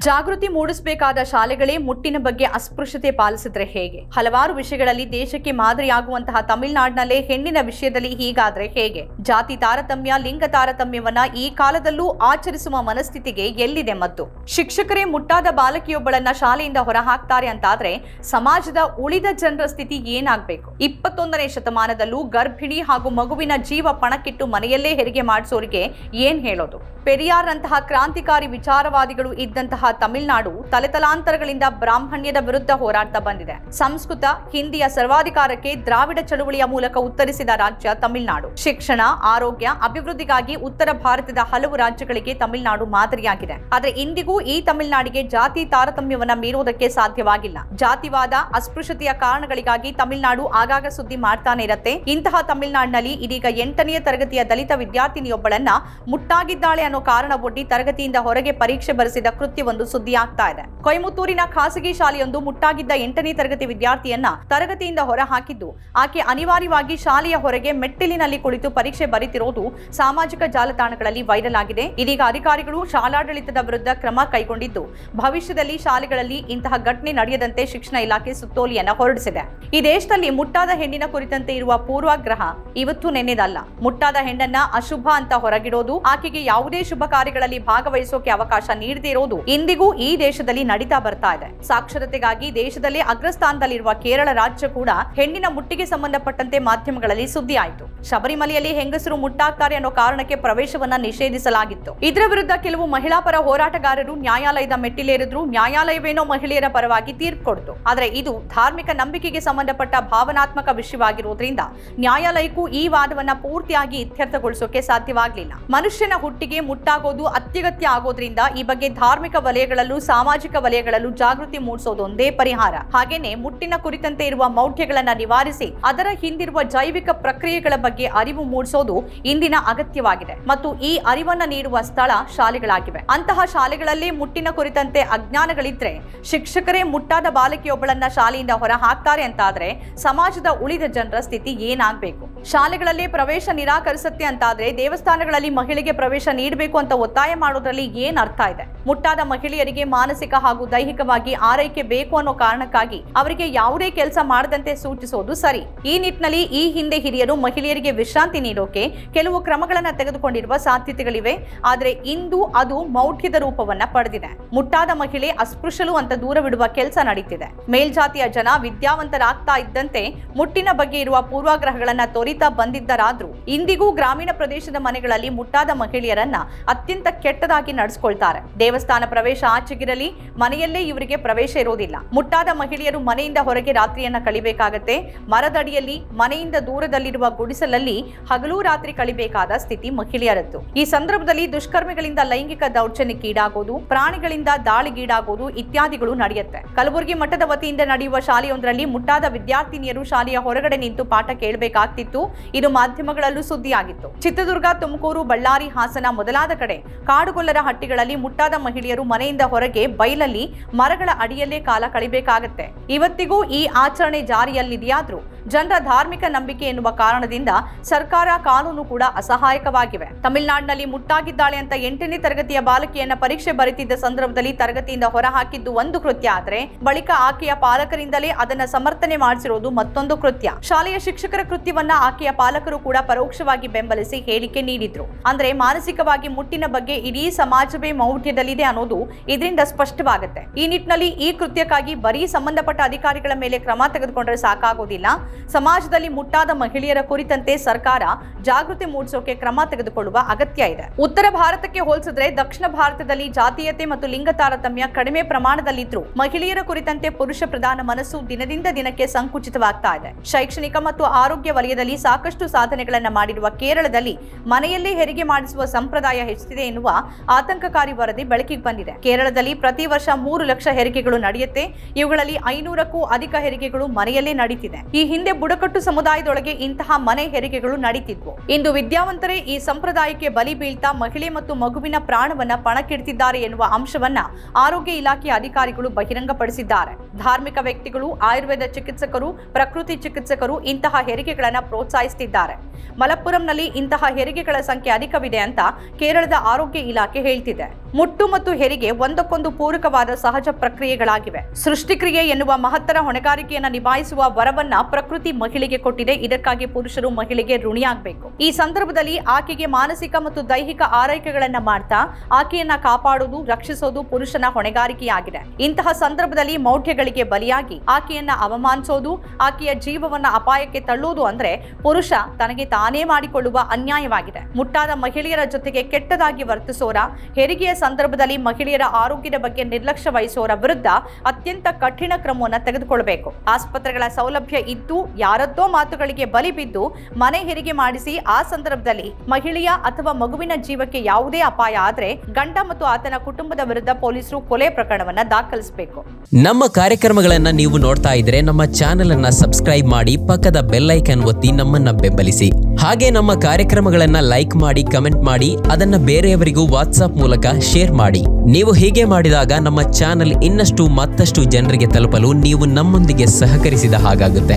ಜಾಗೃತಿ ಮೂಡಿಸಬೇಕಾದ ಶಾಲೆಗಳೇ ಮುಟ್ಟಿನ ಬಗ್ಗೆ ಅಸ್ಪೃಶ್ಯತೆ ಪಾಲಿಸಿದ್ರೆ ಹೇಗೆ? ಹಲವಾರು ವಿಷಯಗಳಲ್ಲಿ ದೇಶಕ್ಕೆ ಮಾದರಿಯಾಗುವಂತಹ ತಮಿಳುನಾಡಿನಲ್ಲೇ ಹೆಣ್ಣಿನ ವಿಷಯದಲ್ಲಿ ಹೀಗಾದ್ರೆ ಹೇಗೆ? ಜಾತಿ ತಾರತಮ್ಯ, ಲಿಂಗ ತಾರತಮ್ಯವನ್ನ ಈ ಕಾಲದಲ್ಲೂ ಆಚರಿಸುವ ಮನಸ್ಥಿತಿಗೆ ಎಲ್ಲಿದೆ ಮತ್ತು ಶಿಕ್ಷಕರೇ ಮುಟ್ಟಾದ ಬಾಲಕಿಯೊಬ್ಬಳನ್ನ ಶಾಲೆಯಿಂದ ಹೊರಹಾಕ್ತಾರೆ ಅಂತಾದ್ರೆ ಸಮಾಜದ ಉಳಿದ ಜನರ ಸ್ಥಿತಿ ಏನಾಗಬೇಕು? ಇಪ್ಪತ್ತೊಂದನೇ ಶತಮಾನದಲ್ಲೂ ಗರ್ಭಿಣಿ ಹಾಗೂ ಮಗುವಿನ ಜೀವ ಪಣಕ್ಕಿಟ್ಟು ಮನೆಯಲ್ಲೇ ಹೆರಿಗೆ ಮಾಡಿಸೋರಿಗೆ ಏನ್ ಹೇಳೋದು? ಪೆರಿಯಾರ್ನಂತಹ ಕ್ರಾಂತಿಕಾರಿ ವಿಚಾರವಾದಿಗಳು ಇದ್ದಂತಹ ತಮಿಳುನಾಡು ತಲೆತಲಾಂತರಗಳಿಂದ ಬ್ರಾಹ್ಮಣ್ಯದ ವಿರುದ್ಧ ಹೋರಾಡ್ತಾ ಬಂದಿದೆ. ಸಂಸ್ಕೃತ, ಹಿಂದಿಯ ಸರ್ವಾಧಿಕಾರಕ್ಕೆ ದ್ರಾವಿಡ ಚಳುವಳಿಯ ಮೂಲಕ ಉತ್ತರಿಸಿದ ರಾಜ್ಯ ತಮಿಳುನಾಡು. ಶಿಕ್ಷಣ, ಆರೋಗ್ಯ, ಅಭಿವೃದ್ಧಿಗಾಗಿ ಉತ್ತರ ಭಾರತದ ಹಲವು ರಾಜ್ಯಗಳಿಗೆ ತಮಿಳುನಾಡು ಮಾದರಿಯಾಗಿದೆ. ಆದರೆ ಇಂದಿಗೂ ಈ ತಮಿಳುನಾಡಿಗೆ ಜಾತಿ ತಾರತಮ್ಯವನ್ನ ಮೀರುವುದಕ್ಕೆ ಸಾಧ್ಯವಾಗಿಲ್ಲ. ಜಾತಿವಾದ, ಅಸ್ಪೃಶ್ಯತೆಯ ಕಾರಣಗಳಿಗಾಗಿ ತಮಿಳುನಾಡು ಆಗಾಗ ಸುದ್ದಿ ಮಾಡ್ತಾನೆ ಇರತ್ತೆ. ಇಂತಹ ತಮಿಳುನಾಡಿನಲ್ಲಿ ಇದೀಗ ಎಂಟನೆಯ ತರಗತಿಯ ದಲಿತ ವಿದ್ಯಾರ್ಥಿನಿಯೊಬ್ಬಳನ್ನ ಮುಟ್ಟಾಗಿದ್ದಾಳೆ ಅನ್ನೋ ಕಾರಣ ಒಡ್ಡಿ ತರಗತಿಯಿಂದ ಹೊರಗೆ ಪರೀಕ್ಷೆ ಬರೆಸಿದ ಕೃತ್ಯವೊಂದು ಸುದ್ದಿಯಾಗ್ತಾ ಇದೆ. ಕೊಯಮತ್ತೂರಿನ ಖಾಸಗಿ ಶಾಲೆಯೊಂದು ಮುಟ್ಟಾಗಿದ್ದ ಎಂಟನೇ ತರಗತಿ ವಿದ್ಯಾರ್ಥಿಯನ್ನ ತರಗತಿಯಿಂದ ಹೊರಹಾಕಿದ್ದು, ಆಕೆ ಅನಿವಾರ್ಯವಾಗಿ ಶಾಲೆಯ ಹೊರಗೆ ಮೆಟ್ಟಿಲಿನಲ್ಲಿ ಕುಳಿತು ಪರೀಕ್ಷೆ ಬರಿತಿರೋದು ಸಾಮಾಜಿಕ ಜಾಲತಾಣಗಳಲ್ಲಿ ವೈರಲ್ ಆಗಿದೆ. ಇದೀಗ ಅಧಿಕಾರಿಗಳು ಶಾಲಾಡಳಿತದ ವಿರುದ್ಧ ಕ್ರಮ ಕೈಗೊಂಡಿದ್ದು, ಭವಿಷ್ಯದಲ್ಲಿ ಶಾಲೆಗಳಲ್ಲಿ ಇಂತಹ ಘಟನೆ ನಡೆಯದಂತೆ ಶಿಕ್ಷಣ ಇಲಾಖೆ ಸುತ್ತೋಲೆಯನ್ನು ಹೊರಡಿಸಿದೆ. ಈ ದೇಶದಲ್ಲಿ ಮುಟ್ಟಾದ ಹೆಣ್ಣಿನ ಕುರಿತಂತೆ ಇರುವ ಪೂರ್ವಾಗ್ರಹ ಇವತ್ತು ನೆನ್ನೆದಲ್ಲ. ಮುಟ್ಟಾದ ಹೆಣ್ಣನ್ನ ಅಶುಭ ಅಂತ ಹೊರಗಿಡೋದು, ಆಕೆಗೆ ಯಾವುದೇ ಶುಭ ಕಾರ್ಯಗಳಲ್ಲಿ ಭಾಗವಹಿಸೋಕೆ ಅವಕಾಶ ನೀಡದೇ ಇರೋದು ಇಂದಿಗೂ ಈ ದೇಶದಲ್ಲಿ ನಡೀತಾ ಬರ್ತಾ ಇದೆ. ಸಾಕ್ಷರತೆಗಾಗಿ ದೇಶದಲ್ಲೇ ಅಗ್ರಸ್ಥಾನದಲ್ಲಿರುವ ಕೇರಳ ರಾಜ್ಯ ಕೂಡ ಹೆಣ್ಣಿನ ಮುಟ್ಟಿಗೆ ಸಂಬಂಧಪಟ್ಟಂತೆ ಮಾಧ್ಯಮಗಳಲ್ಲಿ ಸುದ್ದಿ ಆಯಿತು ಶಬರಿಮಲೆಯಲ್ಲಿ ಹೆಂಗಸರು ಮುಟ್ಟಾಗ್ತಾರೆ ಅನ್ನೋ ಕಾರಣಕ್ಕೆ ಪ್ರವೇಶವನ್ನ ನಿಷೇಧಿಸಲಾಗಿತ್ತು. ಇದರ ವಿರುದ್ಧ ಕೆಲವು ಮಹಿಳಾ ಪರ ಹೋರಾಟಗಾರರು ನ್ಯಾಯಾಲಯದ ಮೆಟ್ಟಿಲೇರಿದ್ರು. ನ್ಯಾಯಾಲಯವೇನೋ ಮಹಿಳೆಯರ ಪರವಾಗಿ ತೀರ್ಪು ಕೊಡ್ತು. ಆದ್ರೆ ಇದು ಧಾರ್ಮಿಕ ನಂಬಿಕೆಗೆ ಸಂಬಂಧಪಟ್ಟ ಭಾವನಾತ್ಮಕ ವಿಷಯವಾಗಿರುವುದರಿಂದ ನ್ಯಾಯಾಲಯಕ್ಕೂ ಈ ವಾದವನ್ನ ಪೂರ್ತಿಯಾಗಿ ಇತ್ಯರ್ಥಗೊಳಿಸೋಕೆ ಸಾಧ್ಯವಾಗಲಿಲ್ಲ. ಮನುಷ್ಯನ ಹುಟ್ಟಿಗೆ ಮುಟ್ಟಾಗೋದು ಅತ್ಯಗತ್ಯ ಆಗೋದ್ರಿಂದ ಈ ಬಗ್ಗೆ ಧಾರ್ಮಿಕ ವಲಯಗಳಲ್ಲೂ, ಸಾಮಾಜಿಕ ವಲಯಗಳಲ್ಲೂ ಜಾಗೃತಿ ಮೂಡಿಸೋದೊಂದೇ ಪರಿಹಾರ. ಹಾಗೇನೆ ಮುಟ್ಟಿನ ಕುರಿತಂತೆ ಇರುವ ಮೌಢ್ಯಗಳನ್ನ ನಿವಾರಿಸಿ ಅದರ ಹಿಂದಿರುವ ಜೈವಿಕ ಪ್ರಕ್ರಿಯೆಗಳ ಬಗ್ಗೆ ಅರಿವು ಮೂಡಿಸೋದು ಇಂದಿನ ಅಗತ್ಯವಾಗಿದೆ. ಮತ್ತು ಈ ಅರಿವನ್ನ ನೀಡುವ ಸ್ಥಳ ಶಾಲೆಗಳಾಗಿವೆ. ಅಂತಹ ಶಾಲೆಗಳಲ್ಲಿ ಮುಟ್ಟಿನ ಕುರಿತಂತೆ ಅಜ್ಞಾನಗಳಿದ್ರೆ ಶಿಕ್ಷಕರೇ ಮುಟ್ಟಾದ ಬಾಲಕಿಯೊಬ್ಬಳನ್ನ ಶಾಲೆಯಿಂದ ಹೊರ ಹಾಕ್ತಾರೆ ಅಂತಾದ್ರೆ ಸಮಾಜದ ಉಳಿದ ಜನರ ಸ್ಥಿತಿ ಏನಾಗಬೇಕು? ಶಾಲೆಗಳಲ್ಲಿ ಪ್ರವೇಶ ನಿರಾಕರಿಸುತ್ತೆ ಅಂತಾದ್ರೆ ದೇವಸ್ಥಾನಗಳಲ್ಲಿ ಮಹಿಳೆಗೆ ಪ್ರವೇಶ ನೀಡಬೇಕು ಅಂತ ಒತ್ತಾಯ ಮಾಡೋದ್ರಲ್ಲಿ ಏನ್ ಅರ್ಥ ಇದೆ? ಮುಟ್ಟಾದ ಮಹಿಳೆಯರಿಗೆ ಮಾನಸಿಕ ಹಾಗೂ ದೈಹಿಕವಾಗಿ ಆರೈಕೆ ಬೇಕು ಅನ್ನೋ ಕಾರಣಕ್ಕಾಗಿ ಅವರಿಗೆ ಯಾವುದೇ ಕೆಲಸ ಮಾಡದಂತೆ ಸೂಚಿಸೋದು ಸರಿ. ಈ ನಿಟ್ಟಿನಲ್ಲಿ ಈ ಹಿಂದೆ ಹಿರಿಯರು ಮಹಿಳೆಯರಿಗೆ ವಿಶ್ರಾಂತಿ ನೀಡೋಕೆ ಕೆಲವು ಕ್ರಮಗಳನ್ನ ತೆಗೆದುಕೊಂಡಿರುವ ಸಾಧ್ಯತೆಗಳಿವೆ. ಆದರೆ ಇಂದು ಅದು ಮೌಢ್ಯದ ರೂಪವನ್ನ ಪಡೆದಿದೆ. ಮುಟ್ಟಾದ ಮಹಿಳೆ ಅಸ್ಪೃಶ್ಯಲು ಅಂತ ದೂರವಿಡುವ ಕೆಲಸ ನಡೀತಿದೆ. ಮೇಲ್ಜಾತಿಯ ಜನ ವಿದ್ಯಾವಂತರಾಗ್ತಾ ಇದ್ದಂತೆ ಮುಟ್ಟಿನ ಬಗ್ಗೆ ಇರುವ ಪೂರ್ವಾಗ್ರಹಗಳನ್ನ ತೋರಿತಾ ಬಂದಿದ್ದರಾದ್ರೂ ಇಂದಿಗೂ ಗ್ರಾಮೀಣ ಪ್ರದೇಶದ ಮನೆಗಳಲ್ಲಿ ಮುಟ್ಟಾದ ಮಹಿಳೆಯರನ್ನ ಅತ್ಯಂತ ಕೆಟ್ಟದಾಗಿ ನಡೆಸ್ಕೊಳ್ತಾರೆ. ದೇವಸ್ಥಾನ ಪ್ರವೇಶ ಆಚೆಗಿರಲಿ, ಮನೆಯಲ್ಲೇ ಇವರಿಗೆ ಪ್ರವೇಶ ಇರೋದಿಲ್ಲ. ಮುಟ್ಟಾದ ಮಹಿಳೆಯರು ಮನೆಯಿಂದ ಹೊರಗೆ ರಾತ್ರಿಯನ್ನ ಕಳಿಬೇಕಾಗತ್ತೆ. ಮರದಡಿಯಲ್ಲಿ, ಮನೆಯಿಂದ ದೂರದಲ್ಲಿರುವ ಗುಡಿಸಲಲ್ಲಿ ಹಗಲು ರಾತ್ರಿ ಕಳಿಬೇಕಾದ ಸ್ಥಿತಿ ಮಹಿಳೆಯರದ್ದು. ಈ ಸಂದರ್ಭದಲ್ಲಿ ದುಷ್ಕರ್ಮಿಗಳಿಂದ ಲೈಂಗಿಕ ದೌರ್ಜನ್ಯಕ್ಕೀಡಾಗೋದು ಪ್ರಾಣಿಗಳಿಂದ ದಾಳಿಗೀಡಾಗೋದು ಇತ್ಯಾದಿಗಳು ನಡೆಯುತ್ತೆ. ಕಲಬುರಗಿ ಮಠದ ವತಿಯಿಂದ ನಡೆಯುವ ಶಾಲೆಯೊಂದರಲ್ಲಿ ಮುಟ್ಟಾದ ವಿದ್ಯಾರ್ಥಿನಿಯರು ಶಾಲೆಯ ಹೊರಗಡೆ ನಿಂತು ಪಾಠ ಕೇಳಬೇಕಾಗ್ತಿತ್ತು. ಇದು ಮಾಧ್ಯಮಗಳಲ್ಲೂ ಸುದ್ದಿಯಾಗಿತ್ತು. ಚಿತ್ರದುರ್ಗ, ತುಮಕೂರು, ಬಳ್ಳಾರಿ, ಹಾಸನ ಮೊದಲಾದ ಕಡೆ ಕಾಡುಗೊಲ್ಲರ ಹಟ್ಟಿಗಳಲ್ಲಿ ಮುಟ್ಟಾದ ಮಹಿಳೆಯರು ಮನೆಯಿಂದ ಹೊರಗೆ ಬೈಲಲ್ಲಿ ಮರಗಳ ಅಡಿಯಲ್ಲೇ ಕಾಲ ಕಳಿಬೇಕಾಗತ್ತೆ. ಇವತ್ತಿಗೂ ಈ ಆಚರಣೆ ಜಾರಿಯಲ್ಲಿದೆಯಾದ್ರೂ ಜನರ ಧಾರ್ಮಿಕ ನಂಬಿಕೆ ಎನ್ನುವ ಕಾರಣದಿಂದ ಸರ್ಕಾರ ಕಾನೂನು ಕೂಡ ಅಸಹಾಯಕವಾಗಿವೆ. ತಮಿಳುನಾಡಿನಲ್ಲಿ ಮುಟ್ಟಾಗಿದ್ದಾಳೆ ಅಂತ ಎಂಟನೇ ತರಗತಿಯ ಬಾಲಕಿಯನ್ನ ಪರೀಕ್ಷೆ ಬರೆತಿದ್ದ ಸಂದರ್ಭದಲ್ಲಿ ತರಗತಿಯಿಂದ ಹೊರಹಾಕಿದ್ದು ಒಂದು ಕೃತ್ಯ ಆದ್ರೆ ಬಳಿಕ ಆಕೆಯ ಪಾಲಕರಿಂದಲೇ ಅದನ್ನ ಸಮರ್ಥನೆ ಮಾಡಿಸಿರುವುದು ಮತ್ತೊಂದು ಕೃತ್ಯ. ಶಾಲೆಯ ಶಿಕ್ಷಕರ ಕೃತ್ಯವನ್ನ ಆಕೆಯ ಪಾಲಕರು ಕೂಡ ಪರೋಕ್ಷವಾಗಿ ಬೆಂಬಲಿಸಿ ಹೇಳಿಕೆ ನೀಡಿದ್ರು. ಅಂದ್ರೆ ಮಾನಸಿಕವಾಗಿ ಮುಟ್ಟಿನ ಬಗ್ಗೆ ಇಡೀ ಸಮಾಜವೇ ಮೌಢ್ಯದಲ್ಲಿದೆ ಅನ್ನೋದು ಇದರಿಂದ ಸ್ಪಷ್ಟವಾಗುತ್ತೆ. ಈ ನಿಟ್ಟಿನಲ್ಲಿ ಈ ಕೃತ್ಯಕ್ಕಾಗಿ ಬರೀ ಸಂಬಂಧಪಟ್ಟ ಅಧಿಕಾರಿಗಳ ಮೇಲೆ ಕ್ರಮ ತೆಗೆದುಕೊಂಡ್ರೆ ಸಾಕಾಗೋದಿಲ್ಲ. ಸಮಾಜದಲ್ಲಿ ಮುಟ್ಟಾದ ಮಹಿಳೆಯರ ಕುರಿತಂತೆ ಸರ್ಕಾರ ಜಾಗೃತಿ ಮೂಡಿಸೋಕೆ ಕ್ರಮ ತೆಗೆದುಕೊಳ್ಳುವ ಅಗತ್ಯ ಇದೆ. ಉತ್ತರ ಭಾರತಕ್ಕೆ ಹೋಲಿಸಿದ್ರೆ ದಕ್ಷಿಣ ಭಾರತದಲ್ಲಿ ಜಾತೀಯತೆ ಮತ್ತು ಲಿಂಗ ತಾರತಮ್ಯ ಕಡಿಮೆ ಪ್ರಮಾಣದಲ್ಲಿದ್ರು ಮಹಿಳೆಯರ ಕುರಿತಂತೆ ಪುರುಷ ಪ್ರಧಾನ ಮನಸ್ಸು ದಿನದಿಂದ ದಿನಕ್ಕೆ ಸಂಕುಚಿತವಾಗ್ತಾ ಇದೆ. ಶೈಕ್ಷಣಿಕ ಮತ್ತು ಆರೋಗ್ಯ ವಲಯದಲ್ಲಿ ಸಾಕಷ್ಟು ಸಾಧನೆಗಳನ್ನು ಮಾಡಿರುವ ಕೇರಳದಲ್ಲಿ ಮನೆಯಲ್ಲೇ ಹೆರಿಗೆ ಮಾಡಿಸುವ ಸಂಪ್ರದಾಯ ಹೆಚ್ಚಿದೆ ಎನ್ನುವ ಆತಂಕಕಾರಿ ವರದಿ ಬೆಳಕಿಗೆ ಬಂದಿದೆ. ಕೇರಳದಲ್ಲಿ ಪ್ರತಿ ವರ್ಷ ಮೂರು ಲಕ್ಷ ಹೆರಿಗೆಗಳು ನಡೆಯುತ್ತೆ. ಇವುಗಳಲ್ಲಿ ಐನೂರಕ್ಕೂ ಅಧಿಕ ಹೆರಿಗೆಗಳು ಮನೆಯಲ್ಲೇ ನಡೀತಿದೆ. ಈ ಹಿಂದೆ ಬುಡಕಟ್ಟು ಸಮುದಾಯದೊಳಗೆ ಇಂತಹ ಮನೆ ಹೆರಿಗೆಗಳು ನಡೀತಿದ್ವು. ಇಂದು ವಿದ್ಯಾವಂತರೇ ಈ ಸಂಪ್ರದಾಯಕ್ಕೆ ಬಲಿ ಬೀಳ್ತಾ ಮಹಿಳೆ ಮತ್ತು ಮಗುವಿನ ಪ್ರಾಣವನ್ನ ಪಣಕ್ಕಿಡ್ತಿದ್ದಾರೆ ಎನ್ನುವ ಅಂಶವನ್ನ ಆರೋಗ್ಯ ಇಲಾಖೆ ಅಧಿಕಾರಿಗಳು ಬಹಿರಂಗಪಡಿಸಿದ್ದಾರೆ. ಧಾರ್ಮಿಕ ವ್ಯಕ್ತಿಗಳು, ಆಯುರ್ವೇದ ಚಿಕಿತ್ಸಕರು, ಪ್ರಕೃತಿ ಚಿಕಿತ್ಸಕರು ಇಂತಹ ಹೆರಿಗೆಗಳನ್ನ ಪ್ರೋತ್ಸಾಹಿಸುತ್ತಿದ್ದಾರೆ ಮಲಪ್ಪುರಂನಲ್ಲಿ ಇಂತಹ ಹೆರಿಗೆಗಳ ಸಂಖ್ಯೆ ಅಧಿಕವಿದೆ ಅಂತ ಕೇರಳದ ಆರೋಗ್ಯ ಇಲಾಖೆ ಹೇಳ್ತಿದೆ. ಮುಟ್ಟು ಮತ್ತು ಹೆರಿಗೆ ಒಂದಕ್ಕೊಂದು ಪೂರಕವಾದ ಸಹಜ ಪ್ರಕ್ರಿಯೆಗಳಾಗಿವೆ. ಸೃಷ್ಟಿಕ್ರಿಯೆ ಎನ್ನುವ ಮಹತ್ತರ ಹೊಣೆಗಾರಿಕೆಯನ್ನು ನಿಭಾಯಿಸುವ ವರವನ್ನ ಪ್ರಕೃತಿ ಮಹಿಳೆಗೆ ಕೊಟ್ಟಿದೆ. ಇದಕ್ಕಾಗಿ ಪುರುಷರು ಮಹಿಳೆಗೆ ಋಣಿಯಾಗಬೇಕು. ಈ ಸಂದರ್ಭದಲ್ಲಿ ಆಕೆಗೆ ಮಾನಸಿಕ ಮತ್ತು ದೈಹಿಕ ಆರೈಕೆಗಳನ್ನ ಮಾಡ್ತಾ ಆಕೆಯನ್ನ ಕಾಪಾಡುವುದು, ರಕ್ಷಿಸೋದು ಪುರುಷನ ಹೊಣೆಗಾರಿಕೆಯಾಗಿದೆ. ಇಂತಹ ಸಂದರ್ಭದಲ್ಲಿ ಮೌಢ್ಯಗಳಿಗೆ ಬಲಿಯಾಗಿ ಆಕೆಯನ್ನ ಅವಮಾನಿಸೋದು, ಆಕೆಯ ಜೀವವನ್ನ ಅಪಾಯಕ್ಕೆ ತಳ್ಳುವುದು ಅಂದ್ರೆ ಪುರುಷ ತನಗೆ ತಾನೇ ಮಾಡಿಕೊಳ್ಳುವ ಅನ್ಯಾಯವಾಗಿದೆ. ಮುಟ್ಟಾದ ಮಹಿಳೆಯರ ಜೊತೆಗೆ ಕೆಟ್ಟದಾಗಿ ವರ್ತಿಸೋರ, ಹೆರಿಗೆಯ ಸಂದರ್ಭದಲ್ಲಿ ಮಹಿಳೆಯರ ಆರೋಗ್ಯದ ಬಗ್ಗೆ ನಿರ್ಲಕ್ಷ್ಯ ವಹಿಸೋರ ವಿರುದ್ಧ ಅತ್ಯಂತ ಕಠಿಣ ಕ್ರಮವನ್ನು ತೆಗೆದುಕೊಳ್ಳಬೇಕು. ಆಸ್ಪತ್ರೆಗಳ ಸೌಲಭ್ಯ ಇದ್ದು ಯಾರದ್ದೋ ಮಾತುಗಳಿಗೆ ಬಲಿ ಬಿದ್ದು ಮನೆ ಹೆರಿಗೆ ಮಾಡಿಸಿ ಆ ಸಂದರ್ಭದಲ್ಲಿ ಮಹಿಳೆಯ ಅಥವಾ ಮಗುವಿನ ಜೀವಕ್ಕೆ ಯಾವುದೇ ಅಪಾಯ ಆದ್ರೆ ಗಂಡ ಮತ್ತು ಆತನ ಕುಟುಂಬದ ವಿರುದ್ಧ ಪೊಲೀಸರು ಕೊಲೆ ಪ್ರಕರಣವನ್ನ ದಾಖಲಿಸಬೇಕು. ನಮ್ಮ ಕಾರ್ಯಕ್ರಮಗಳನ್ನ ನೀವು ನೋಡ್ತಾ ಇದ್ರೆ ನಮ್ಮ ಚಾನೆಲ್ ಅನ್ನ ಸಬ್ಸ್ಕ್ರೈಬ್ ಮಾಡಿ ಪಕ್ಕದ ಬೆಲ್ ಐಕನ್ ಒತ್ತಿ ನಮ್ಮನ್ನ ಬೆಂಬಲಿಸಿ. ಹಾಗೆ ನಮ್ಮ ಕಾರ್ಯಕ್ರಮಗಳನ್ನ ಲೈಕ್ ಮಾಡಿ, ಕಮೆಂಟ್ ಮಾಡಿ, ಅದನ್ನ ಬೇರೆಯವರಿಗೂ ವಾಟ್ಸ್ಆಪ್ ಮೂಲಕ ಶೇರ್ ಮಾಡಿ. ನೀವು ಹೀಗೆ ಮಾಡಿದಾಗ ನಮ್ಮ ಚಾನೆಲ್ ಇನ್ನಷ್ಟು ಮತ್ತಷ್ಟು ಜನರಿಗೆ ತಲುಪಲು ನೀವು ನಮ್ಮೊಂದಿಗೆ ಸಹಕರಿಸಿದ ಹಾಗಾಗುತ್ತೆ.